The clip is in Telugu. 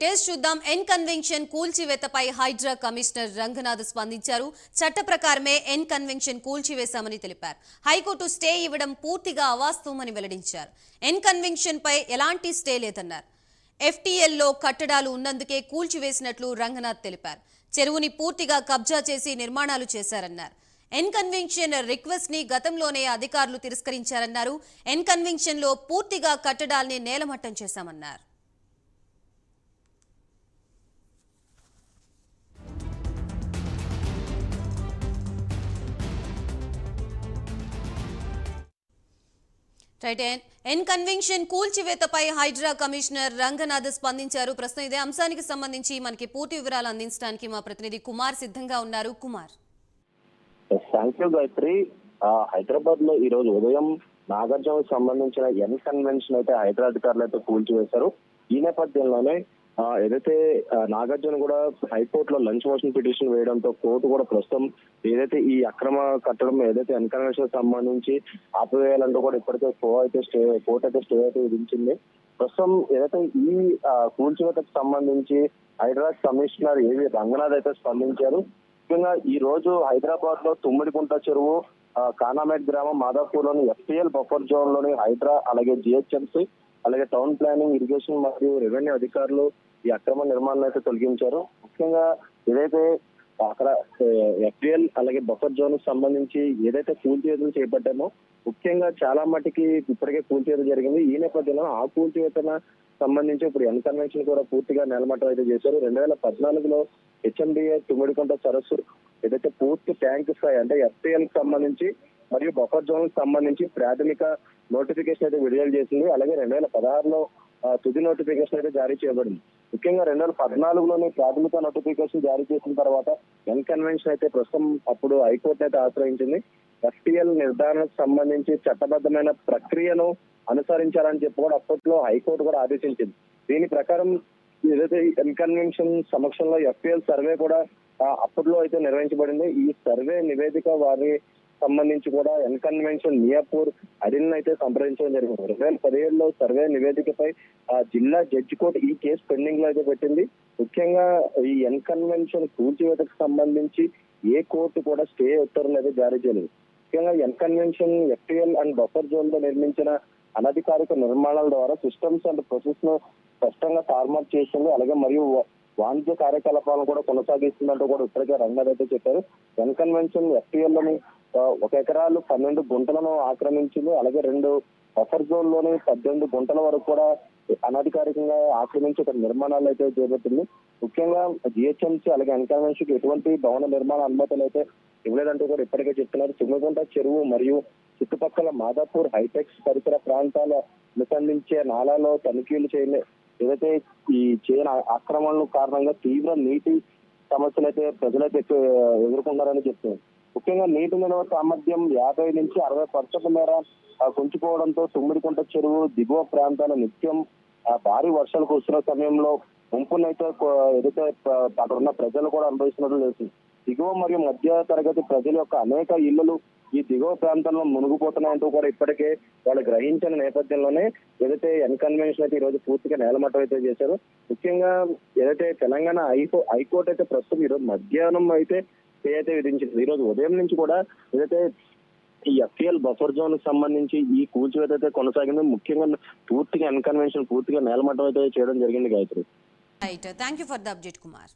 టేస్ట్ చూద్దాం. ఎన్ కన్వెన్షన్ కూల్చివేతపై హైడ్రా కమిషనర్ రంగనాథ్ స్పందించారు. చట్ట ప్రకారమే ఎన్ కన్వెన్షన్ కూల్చివేశామని తెలిపారు. హైకోర్టు స్టే ఇవ్వడం పూర్తిగా అవాస్తవమని వెల్లడించారు. ఎన్ కన్వెన్షన్ పై ఎలాంటి స్టే లేదన్నారు. ఎఫ్టీఎల్లో కట్టడాలు ఉన్నందుకే కూల్చివేసినట్లు రంగనాథ్ తెలిపారు. చెరువుని పూర్తిగా కబ్జా చేసి నిర్మాణాలు చేశారన్నారు. ఎన్ కన్వెన్షన్ రిక్వెస్ట్ని గతంలోనే అధికారులు తిరస్కరించారన్నారు. ఎన్ కన్వెన్షన్లో పూర్తిగా కట్టడాల్ని నేలమట్టం చేశామన్నారు. రైట్ ఎన్- కన్వెన్షన్ కూల్చివేతపై హైడ్రా కమిషనర్ రంగనాథ్ స్పందించారు. ప్రస్తుతం ఇదే అంశానికి సంబంధించి మనకి పూర్తి వివరాలు అందించడానికి మా ప్రతినిధి కుమార్ సిద్ధంగా ఉన్నారు. కుమార్. Thank you Gayathri. హైదరాబాద్లో ఈ రోజు ఉదయం నాగార్జునకు సంబంధించిన ఎన్ కన్వెన్షన్ అయితే హైదరాబాద్ అధికారులు అయితే కూల్చివేశారు. ఈ నేపథ్యంలోనే ఏదైతే నాగార్జున కూడా హైకోర్టులో లంచ్ మోషన్ పిటిషన్ వేయడంతో కోర్టు కూడా ప్రస్తుతం ఏదైతే ఈ అక్రమ కట్టడం ఏదైతే ఎన్కరేషన్ సంబంధించి ఆపివేయాలంటూ కూడా ఇప్పటికే కో అయితే స్టే కోర్టు అయితే స్టే అయితే విధించింది. ప్రస్తుతం ఏదైతే ఈ కూల్చివేతకు సంబంధించి హైదరాబాద్ కమిషనర్ ఏవి రంగనాథ్ అయితే స్పందించారు. ముఖ్యంగా ఈ రోజు హైదరాబాద్లో తుమ్మిడికుంట చెరువు కానామేట్ గ్రామం మాదాపూర్లోని ఎఫ్టీఎల్ బఫర్ జోన్లోని హైదరా అలాగే జిహెచ్ఎంసీ అలాగే టౌన్ ప్లానింగ్ ఇరిగేషన్ మరియు రెవెన్యూ అధికారులు ఈ అక్రమ నిర్మాణాలను అయితే తొలగించారు. ముఖ్యంగా ఏదైతే అక్కడ ఎఫ్టీఎల్ అలాగే బఫర్ జోన్ సంబంధించి ఏదైతే కూల్చివేతలు చేపట్టామో ముఖ్యంగా చాలా మటుకి ఇప్పటికే కూల్చివేత జరిగింది. ఈ నేపథ్యంలో ఆ కూల్చివేతన సంబంధించి ఇప్పుడు ఎన్ కన్వెన్షన్ కూడా పూర్తిగా నెలమట్టం అయితే చేశారు. రెండు వేల పద్నాలుగులో హెచ్ఎండిఏ తుమ్మిడికొండ సరస్సు ఏదైతే పూర్తి ట్యాంక్ స్థాయి అంటే ఎఫ్టీఎల్కి సంబంధించి మరియు బఫర్ జోన్ సంబంధించి ప్రాథమిక నోటిఫికేషన్ అయితే విడుదల చేసింది. అలాగే రెండు వేల పదహారులో తుది నోటిఫికేషన్ అయితే జారీ చేయబడింది. ముఖ్యంగా రెండు వేల పద్నాలుగులోని ప్రాథమిక నోటిఫికేషన్ జారీ చేసిన తర్వాత ఎన్ కన్వెన్షన్ అయితే ప్రస్తుతం అప్పుడు హైకోర్టు అయితే ఆశ్రయించింది. ఎఫ్టీఎల్ నిర్ధారణకు సంబంధించి చట్టబద్ధమైన ప్రక్రియను అనుసరించాలని చెప్పి కూడా అప్పట్లో హైకోర్టు కూడా ఆదేశించింది. దీని ప్రకారం ఏదైతే ఎన్ కన్వెన్షన్ సమక్షంలో ఎఫ్టీఎల్ సర్వే కూడా అప్పట్లో అయితే నిర్వహించబడింది. ఈ సర్వే నివేదిక వారి సంబంధించి కూడా ఎన్కన్వెన్షన్ మియాపూర్ అడిల్ని అయితే సంప్రదించడం జరిగింది. రెండు వేల పదిహేడులో సర్వే నివేదికపై ఆ జిల్లా జడ్జి కోర్టు ఈ కేసు పెండింగ్లో అయితే పెట్టింది. ముఖ్యంగా ఈ ఎన్కన్వెన్షన్ కూల్చివేతకు సంబంధించి ఏ కోర్టు కూడా స్టే ఉత్తర్వులు అయితే జారీ చేయలేదు. ముఖ్యంగా ఎన్కన్వెన్షన్ ఎఫ్టీఎల్ అండ్ బఫర్ జోన్లో నిర్మించిన అనధికారిక నిర్మాణాల ద్వారా సిస్టమ్స్ అండ్ ప్రొసెస్ను స్పష్టంగా టార్మాట్ చేసింది. అలాగే మరియు వాణిజ్య కార్యకలాపాలను కూడా కొనసాగిస్తుందంటూ కూడా ఇప్పటికే రంగారెడ్డి అయితే చెప్పారు. ఎన్ కన్వెన్షన్ ఎఫ్టీఎల్లోని ఒక ఎకరాలు పన్నెండు గుంటలను ఆక్రమించింది. అలాగే రెండు బఫర్ జోన్లోని పద్దెనిమిది గుంటల వరకు కూడా అనధికారికంగా ఆక్రమించి ఇక్కడ నిర్మాణాలు అయితే చేపట్టింది. ముఖ్యంగా జిహెచ్ఎంసీ అలాగే ఎన్ కన్వెన్షన్ ఎటువంటి భవన నిర్మాణ అనుమతులు అయితే ఇవ్వలేదంటూ కూడా ఇప్పటికే చెప్తున్నారు. తుమ్మిగుంట చెరువు మరియు చుట్టుపక్కల మాదాపూర్ హైటెక్స్ పరిసర ప్రాంతాల అనుసంధించే నాలాలో తనిఖీలు చేయలే ఏదైతే ఈ చేయని ఆక్రమణల కారణంగా తీవ్ర నీటి సమస్యలు అయితే ప్రజలైతే ఎదుర్కొన్నారని చెప్తున్నారు. ముఖ్యంగా నీటి నిల్వ సామర్థ్యం యాభై నుంచి అరవై పర్సెంట్ మేర కొంచుకోవడంతో తుమ్మిడికుంట చెరువు దిగువ ప్రాంతాల నిత్యం ఆ, భారీ వర్షాలు కురుస్తున్న సమయంలో ముంపునైతే ఏదైతే అక్కడ ఉన్న ప్రజలు కూడా అనుభవిస్తున్నట్లు తెలుస్తుంది. దిగువ మరియు మధ్య తరగతి ప్రజల యొక్క అనేక ఇళ్ళలు ఈ దిగువ ప్రాంతంలో మునిగిపోతున్నాయంటూ కూడా ఇప్పటికే వాళ్ళు గ్రహించిన నేపథ్యంలోనే ఏదైతే ఎన్కన్వెన్షన్ అయితే ఈ రోజు పూర్తిగా నేలమట్టం అయితే చేశారు. ముఖ్యంగా ఏదైతే తెలంగాణ హైకో హైకోర్టు అయితే ప్రస్తుతం ఈ రోజు మధ్యాహ్నం అయితే స్టే అయితే విధించింది. ఈ రోజు ఉదయం నుంచి కూడా ఏదైతే ఈ ఎఫ్టీఎల్ బఫర్ జోన్కి సంబంధించి ఈ కూల్చివేత అయితే కొనసాగింది. ముఖ్యంగా పూర్తిగా అన్కన్వెన్షన్ పూర్తిగా నేలమట్టం అయితే చేయడం జరిగింది Gayathri. Right thank you for the update Kumar